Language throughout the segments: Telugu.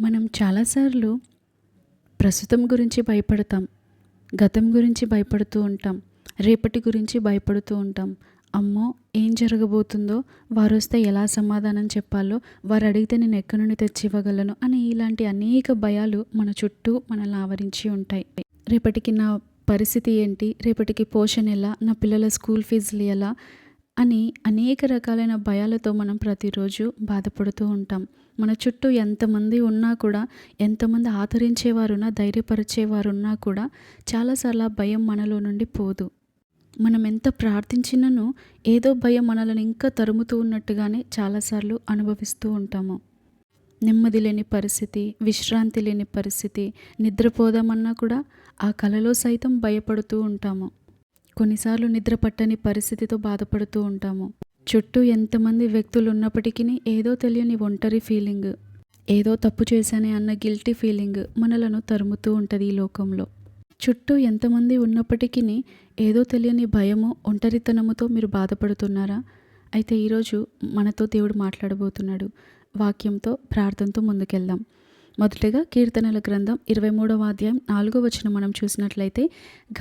మనం చాలాసార్లు ప్రస్తుతం గురించి భయపడతాం గతం గురించి భయపడుతూ ఉంటాం రేపటి గురించి భయపడుతూ ఉంటాం. అమ్మో ఏం జరగబోతుందో వారు వస్తే ఎలా సమాధానం చెప్పాలో వారు అడిగితే నేను ఎక్కడి నుండి తెచ్చి ఇవ్వగలను అని ఇలాంటి అనేక భయాలు మన చుట్టూ మనల్ని ఆవరించి ఉంటాయి. రేపటికి నా పరిస్థితి ఏంటి? రేపటికి పోషణ ఎలా? నా పిల్లల స్కూల్ ఫీజులు ఎలా? అని అనేక రకాలైన భయాలతో మనం ప్రతిరోజు బాధపడుతూ ఉంటాం. మన చుట్టూ ఎంతమంది ఉన్నా కూడా ఎంతమంది ఆదరించేవారున్నా ధైర్యపరిచేవారున్నా కూడా చాలాసార్లు ఆ భయం మనలో నుండి పోదు. మనం ఎంత ప్రార్థించినను ఏదో భయం మనల్ని ఇంకా తరుముతూ ఉన్నట్టుగానే చాలాసార్లు అనుభవిస్తూ ఉంటాము. నెమ్మది లేని పరిస్థితి విశ్రాంతి లేని పరిస్థితి నిద్రపోదామన్నా కూడా ఆ కలలో సైతం భయపడుతూ ఉంటాము. కొన్నిసార్లు నిద్ర పట్టని పరిస్థితితో బాధపడుతూ ఉంటాము. చుట్టూ ఎంతమంది వ్యక్తులు ఉన్నప్పటికీ ఏదో తెలియని ఒంటరి ఫీలింగ్ ఏదో తప్పు చేశానే అన్న గిల్టీ ఫీలింగ్ మనలను తరుముతూ ఉంటుంది ఈ లోకంలో. చుట్టూ ఎంతమంది ఉన్నప్పటికీ ఏదో తెలియని భయము ఒంటరితనముతో మీరు బాధపడుతున్నారా? అయితే ఈరోజు మనతో దేవుడు మాట్లాడబోతున్నాడు. వాక్యంతో ప్రార్థనతో ముందుకెళ్దాం. మొదటగా కీర్తనల గ్రంథం ఇరవై మూడవ అధ్యాయం నాలుగో వచ్చిన మనం చూసినట్లయితే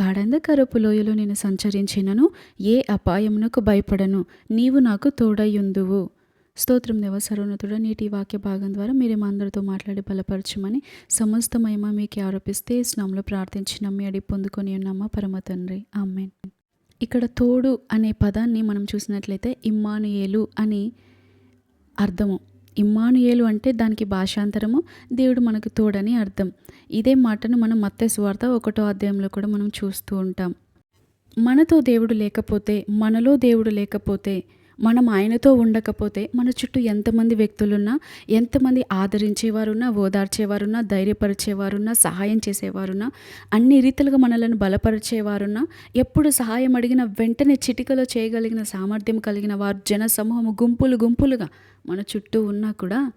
గాఢంధకరపు లోయలో నేను సంచరించినను ఏ అపాయమునకు భయపడను నీవు నాకు తోడయ్యుందువు. స్తోత్రం దేవ సర్వోన్నతుడ నీటి వాక్య భాగం ద్వారా మీరే మా అందరితో మాట్లాడి బలపరచమని సమస్త మహిమ మీకు ఆరోపిస్తే స్నామంలో ప్రార్థించిన మీ అడి పొందుకొని ఉన్నామా పరమ తండ్రి. ఆమెన్. ఇక్కడ తోడు అనే పదాన్ని మనం చూసినట్లయితే ఇమ్మానుయేలు అని అర్థము. ఇమ్మానుయేలు అంటే దానికి భాషాంతరము దేవుడు మనకు తోడని అర్థం. ఇదే మాటను మనం మత్తే స్వార్థ ఒకటో అధ్యాయంలో కూడా మనం చూస్తూ ఉంటాం. మనతో దేవుడు లేకపోతే మనలో దేవుడు లేకపోతే మనం ఆయనతో ఉండకపోతే మన చుట్టూ ఎంతమంది వ్యక్తులున్నా ఎంతమంది ఆదరించేవారున్నా ఓదార్చేవారున్నా ధైర్యపరిచేవారున్నా సహాయం చేసేవారున్నా అన్ని రీతిలుగా మనలను బలపరిచేవారున్నా ఎప్పుడు సహాయం అడిగిన వెంటనే చిటికలో చేయగలిగిన సామర్థ్యం కలిగిన వారు జన సమూహము గుంపులు గుంపులుగా మన చుట్టూ ఉన్నా కూడా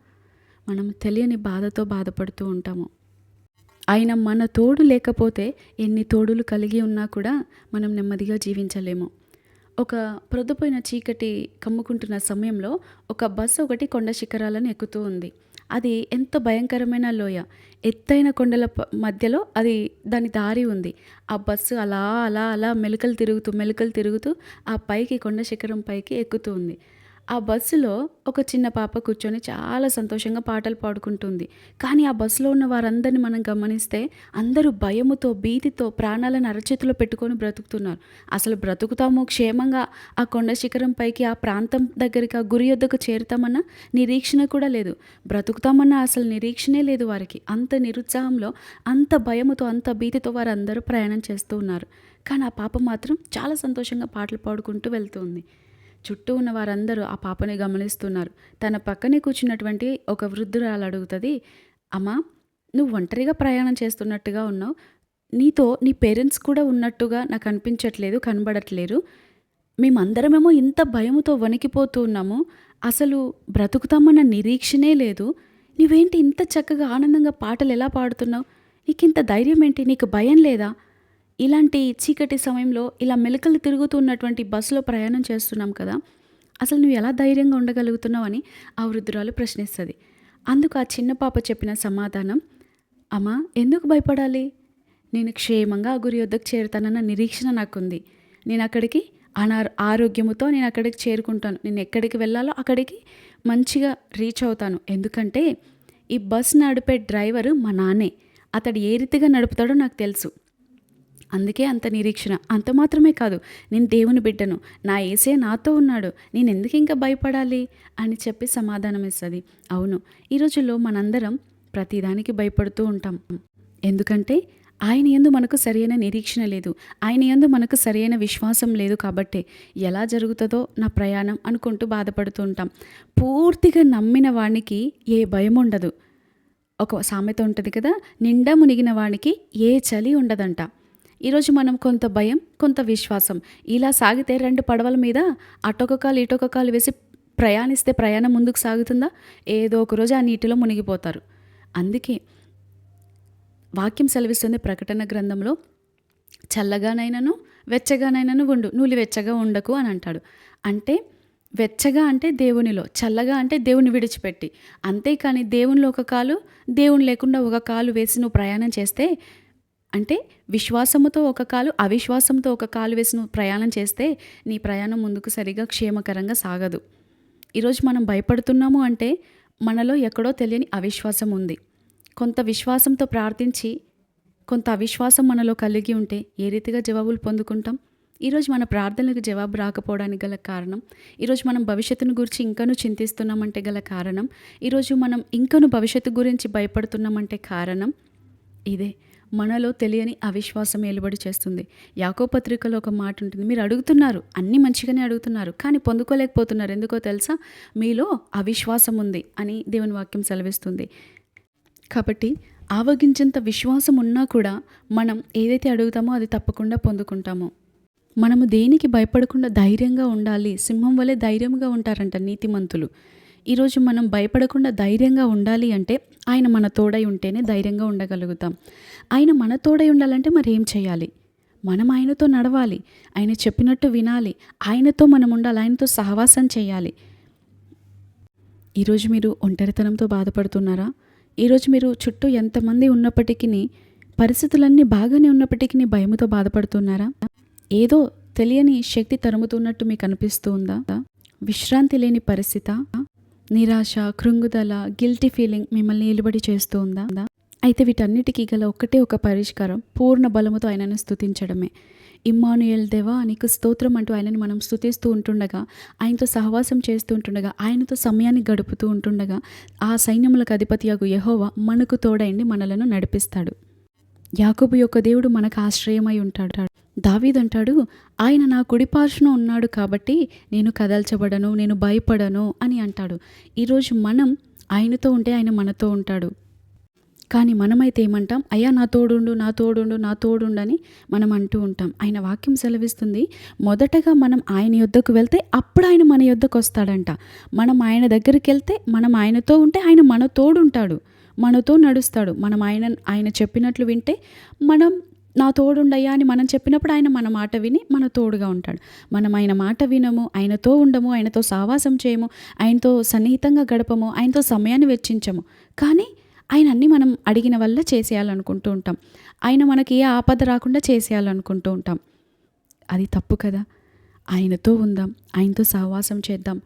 మనం తెలియని బాధతో బాధపడుతూ ఉంటాము. ఆయన మన తోడు లేకపోతే ఎన్ని తోడులు కలిగి ఉన్నా కూడా మనం నెమ్మదిగా జీవించలేము. ఒక ప్రొద్దుపోయిన చీకటి కమ్ముకుంటున్న సమయంలో ఒక బస్సు ఒకటి కొండ శిఖరాలను ఎక్కుతూ ఉంది. అది ఎంతో భయంకరమైన లోయ. ఎత్తైన కొండల మధ్యలో అది దాని దారి ఉంది. ఆ బస్సు అలా అలా అలా మెలికలు తిరుగుతూ మెలికలు తిరుగుతూ ఆ పైకి కొండ శిఖరం పైకి ఎక్కుతూ ఉంది. ఆ బస్సులో ఒక చిన్న పాప కూర్చొని చాలా సంతోషంగా పాటలు పాడుకుంటుంది. కానీ ఆ బస్సులో ఉన్న వారందరిని మనం గమనిస్తే అందరూ భయముతో భీతితో ప్రాణాలను అరచేతిలో పెట్టుకొని బ్రతుకుతున్నారు. అసలు బ్రతుకుతాము క్షేమంగా ఆ కొండ శిఖరం పైకి ఆ ప్రాంతం దగ్గరికి ఆ గురి యొద్దకు చేరుతామన్న నిరీక్షణ కూడా లేదు. బ్రతుకుతామన్న అసలు నిరీక్షణే లేదు వారికి. అంత నిరుత్సాహంలో అంత భయముతో అంత భీతితో వారందరూ ప్రయాణం చేస్తూ ఉన్నారు. కానీ ఆ పాప మాత్రం చాలా సంతోషంగా పాటలు పాడుకుంటూ వెళ్తుంది చుట్టూ ఉన్న వారందరూ ఆ పాపని గమనిస్తున్నారు. తన పక్కనే కూర్చున్నటువంటి ఒక వృద్ధురాలు అడుగుతుంది అమ్మా నువ్వు ఒంటరిగా ప్రయాణం చేస్తున్నట్టుగా ఉన్నావు. నీతో నీ పేరెంట్స్ కూడా ఉన్నట్టుగా నాకు అనిపించట్లేదు కనబడట్లేరు మేమందరమేమో ఇంత భయముతో వణికిపోతూ ఉన్నాము. అసలు బ్రతుకుతామన్న నిరీక్షనే లేదు. నువ్వేంటి ఇంత చక్కగా ఆనందంగా పాటలు ఎలా పాడుతున్నావు? నీకు ఇంత ధైర్యం ఏంటి నీకు భయం లేదా? ఇలాంటి చీకటి సమయంలో ఇలా మెలకలు తిరుగుతున్నటువంటి బస్సులో ప్రయాణం చేస్తున్నాం కదా అసలు నువ్వు ఎలా ధైర్యంగా ఉండగలుగుతున్నావు అని ఆ వృద్ధురాలు ప్రశ్నిస్తుంది. అందుకు ఆ చిన్న పాప చెప్పిన సమాధానం అమ్మా ఎందుకు భయపడాలి? నేను క్షేమంగా ఆ గురి వద్దకు చేరుతానన్న నిరీక్షణ నాకుంది. నేను అక్కడికి అనా ఆరోగ్యముతో నేను అక్కడికి చేరుకుంటాను. నేను ఎక్కడికి వెళ్ళాలో అక్కడికి మంచిగా రీచ్ అవుతాను. ఎందుకంటే ఈ బస్ నడిపే డ్రైవరు మా నాన్నే. అతడు ఏ రీతిగా నడుపుతాడో నాకు తెలుసు. అందుకే అంత నిరీక్షణ. అంత మాత్రమే కాదు నేను దేవుని బిడ్డను నా ఏసే నాతో ఉన్నాడు నేను ఎందుకు ఇంకా భయపడాలి? అని చెప్పి సమాధానం ఇస్తుంది అవును ఈ రోజుల్లో మనందరం ప్రతిదానికి భయపడుతూ ఉంటాం. ఎందుకంటే ఆయన ఎందు మనకు సరైన నిరీక్షణ లేదు. ఆయన ఎందు మనకు సరైన విశ్వాసం లేదు కాబట్టే ఎలా జరుగుతుందో నా ప్రయాణం అనుకుంటూ బాధపడుతూ ఉంటాం. పూర్తిగా నమ్మిన వాడికి ఏ భయం ఉండదు ఒక సామెత ఉంటుంది కదా నిండా మునిగిన వాడికి ఏ చలి ఉండదంట. ఈరోజు మనం కొంత భయం కొంత విశ్వాసం. ఇలా సాగితే రెండు పడవల మీద అటొక కాలు ఇటొక కాలు వేసి ప్రయాణిస్తే ప్రయాణం ముందుకు సాగుతుందా? ఏదో ఒక రోజు ఆ నీటిలో మునిగిపోతారు. అందుకే వాక్యం సెలవిస్తుంది ప్రకటన గ్రంథంలో చల్లగానైనాను వెచ్చగానైనాను ఉండు నూలి వెచ్చగా ఉండకు అని అంటాడు. అంటే వెచ్చగా అంటే దేవునిలో చల్లగా అంటే దేవుని విడిచిపెట్టి. అంతేకాని దేవునిలో ఒక కాలు దేవుని లేకుండా ఒక కాలు వేసి నువ్వు ప్రయాణం చేస్తే అంటే విశ్వాసముతో ఒక కాలు అవిశ్వాసంతో ఒక కాలు వేసి ప్రయాణం చేస్తే నీ ప్రయాణం ముందుకు సరిగా క్షేమకరంగా సాగదు. ఈరోజు మనం భయపడుతున్నాము అంటే మనలో ఎక్కడో తెలియని అవిశ్వాసం ఉంది. కొంత విశ్వాసంతో ప్రార్థించి కొంత అవిశ్వాసం మనలో కలిగి ఉంటే ఏ రీతిగా జవాబులు పొందుకుంటాం? ఈరోజు మన ప్రార్థనలకు జవాబు రాకపోవడానికి గల కారణం ఈరోజు మనం భవిష్యత్తును గురించి ఇంకను చింతిస్తున్నామంటే గల కారణం ఈరోజు మనం ఇంకను భవిష్యత్తు గురించి భయపడుతున్నామంటే కారణం ఇదే. మనలో తెలియని అవిశ్వాసం ఏలుబడి చేస్తుంది. యాకో పత్రికలో ఒక మాట ఉంటుంది. మీరు అడుగుతున్నారు అన్నీ మంచిగానే అడుగుతున్నారు కానీ పొందుకోలేకపోతున్నారు. ఎందుకో తెలుసా? మీలో అవిశ్వాసం ఉంది అని దేవుని వాక్యం సెలవిస్తుంది. కాబట్టి ఆవగించేంత విశ్వాసం ఉన్నా కూడా మనం ఏదైతే అడుగుతామో అది తప్పకుండా పొందుకుంటాము. మనము దేనికి భయపడకుండా ధైర్యంగా ఉండాలి. సింహం వలె ధైర్యంగా ఉంటారంట నీతిమంతులు. ఈరోజు మనం భయపడకుండా ధైర్యంగా ఉండాలి అంటే ఆయన మన తోడై ఉంటేనే ధైర్యంగా ఉండగలుగుతాం. ఆయన మన తోడై ఉండాలంటే మరి ఏం చేయాలి? మనం ఆయనతో నడవాలి ఆయన చెప్పినట్టు వినాలి ఆయనతో మనం ఉండాలి ఆయనతో సహవాసం చేయాలి. ఈరోజు మీరు ఒంటరితనంతో బాధపడుతున్నారా? ఈరోజు మీరు చుట్టూ ఎంతమంది ఉన్నప్పటికీ పరిస్థితులన్నీ బాగానే ఉన్నప్పటికీ భయముతో బాధపడుతున్నారా? ఏదో తెలియని శక్తి తరుముతున్నట్టు మీకు అనిపిస్తుందా విశ్రాంతి లేని పరిస్థిత? నిరాశ కృంగుదల గిల్టీ ఫీలింగ్ మిమ్మల్ని నిలబడి చేస్తూ ఉందా అయితే వీటన్నిటికీ గల ఒక్కటే ఒక పరిష్కారం పూర్ణ బలముతో ఆయనను స్థుతించడమే ఇమ్మానుయల్ దేవా నీకు స్తోత్రం అంటూ ఆయనను మనం స్థుతిస్తూ ఉంటుండగా ఆయనతో సహవాసం చేస్తూ ఉంటుండగా ఆయనతో సమయాన్ని గడుపుతూ ఉంటుండగా ఆ సైన్యములకు అధిపతియగు యహోవా మనకు తోడైండి మనలను నడిపిస్తాడు. యాకోబు యొక్క దేవుడు మనకు ఆశ్రయమై ఉంటాడు. దావీదంటాడు ఆయన నా కుడిపార్శ్వన ఉన్నాడు కాబట్టి నేను కదల్చబడను నేను భయపడను అని అంటాడు. ఈరోజు మనం ఆయనతో ఉంటే ఆయన మనతో ఉంటాడు. కానీ మనమైతే ఏమంటాం అయ్యా నా తోడుండు నా తోడుండు నా తోడుండు అని మనం అంటూ ఉంటాం. ఆయన వాక్యం సెలవిస్తుంది మొదటగా మనం ఆయన యొద్దకు వెళ్తే అప్పుడు ఆయన మన యొద్దకు వస్తాడంట. మనం ఆయన దగ్గరికి వెళ్తే మనం ఆయనతో ఉంటే ఆయన మన తోడుంటాడు. మనతో నడుస్తాడు. మనం ఆయన ఆయన చెప్పినట్లు వింటే మనం నా తోడుండయ్యా అని మనం చెప్పినప్పుడు ఆయన మన మాట విని మన తోడుగా ఉంటాడు. మనం ఆయన మాట వినము ఆయనతో ఉండము ఆయనతో సావాసం చేయము ఆయనతో సన్నిహితంగా గడపము ఆయనతో సమయాన్ని వెచ్చించము. కానీ ఆయన అన్నీ మనం అడిగిన వల్ల చేసేయాలనుకుంటూ ఉంటాం. ఆయన మనకి ఏ ఆపద రాకుండా చేసేయాలనుకుంటూ ఉంటాం. అది తప్పు కదా. ఆయనతో ఉందాం ఆయనతో సహవాసం చేద్దాం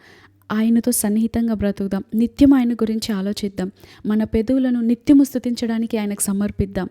ఆయనతో సన్నిహితంగా బ్రతుకుదాం. నిత్యం ఆయన గురించి ఆలోచిద్దాం. మన పెదవులను నిత్యము స్థుతించడానికి ఆయనకు సమర్పిద్దాం.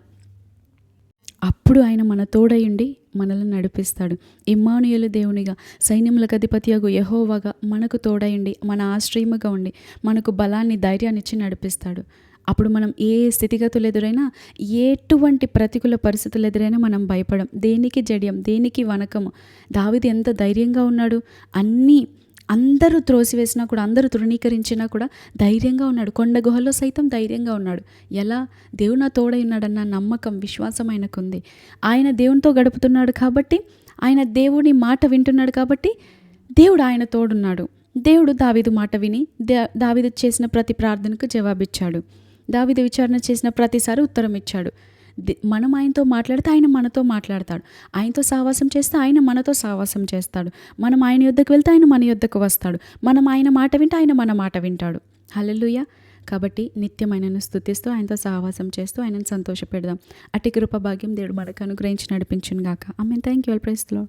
అప్పుడు ఆయన మన తోడయుండి మనల్ని నడిపిస్తాడు. ఇమ్మానుయలు దేవునిగా సైన్యములకు అధిపతియగు యహోవాగా మనకు తోడయుండి మన ఆశ్రయముగా ఉండి మనకు బలాన్ని ధైర్యాన్ని ఇచ్చి నడిపిస్తాడు. అప్పుడు మనం ఏ స్థితిగతులు ఎదురైనా ఎటువంటి ప్రతికూల పరిస్థితులు ఎదురైనా మనం భయపడం. దేనికి జడియం దేనికి వనకము? దావిది ఎంత ధైర్యంగా ఉన్నాడు? అన్నీ అందరూ త్రోసివేసినా కూడా అందరూ తృణీకరించినా కూడా ధైర్యంగా ఉన్నాడు. కొండ గుహలో సైతం ధైర్యంగా ఉన్నాడు. ఎలా? దేవుడు నా తోడై ఉన్నాడన్న నమ్మకం విశ్వాసం ఆయనకుంది. ఆయన దేవునితో గడుపుతున్నాడు కాబట్టి ఆయన దేవుని మాట వింటున్నాడు కాబట్టి దేవుడు ఆయన తోడున్నాడు. దేవుడు దావిదు మాట విని దావిదు చేసిన ప్రతి ప్రార్థనకు జవాబిచ్చాడు. దావిదు విచారణ చేసిన ప్రతిసారి ఉత్తరం ఇచ్చాడు. మనం ఆయనతో మాట్లాడితే ఆయన మనతో మాట్లాడతాడు. ఆయనతో సహవాసం చేస్తే ఆయన మనతో సహవాసం చేస్తాడు. మనం ఆయన యుద్ధకు వెళ్తే ఆయన మన యుద్ధకు వస్తాడు. మనం ఆయన మాట వింటే ఆయన మన మాట వింటాడు. హలలుయ కాబట్టి నిత్యం ఆయనను స్థుతిస్తూ ఆయనతో సహవాసం చేస్తూ ఆయనను సంతోషపెడదాం. అట్టి కృప భాగ్యం దేవుడు మనకు అనుగ్రహించి నడిపించును గాక ఆమె థ్యాంక్ యూ ప్రైస్లో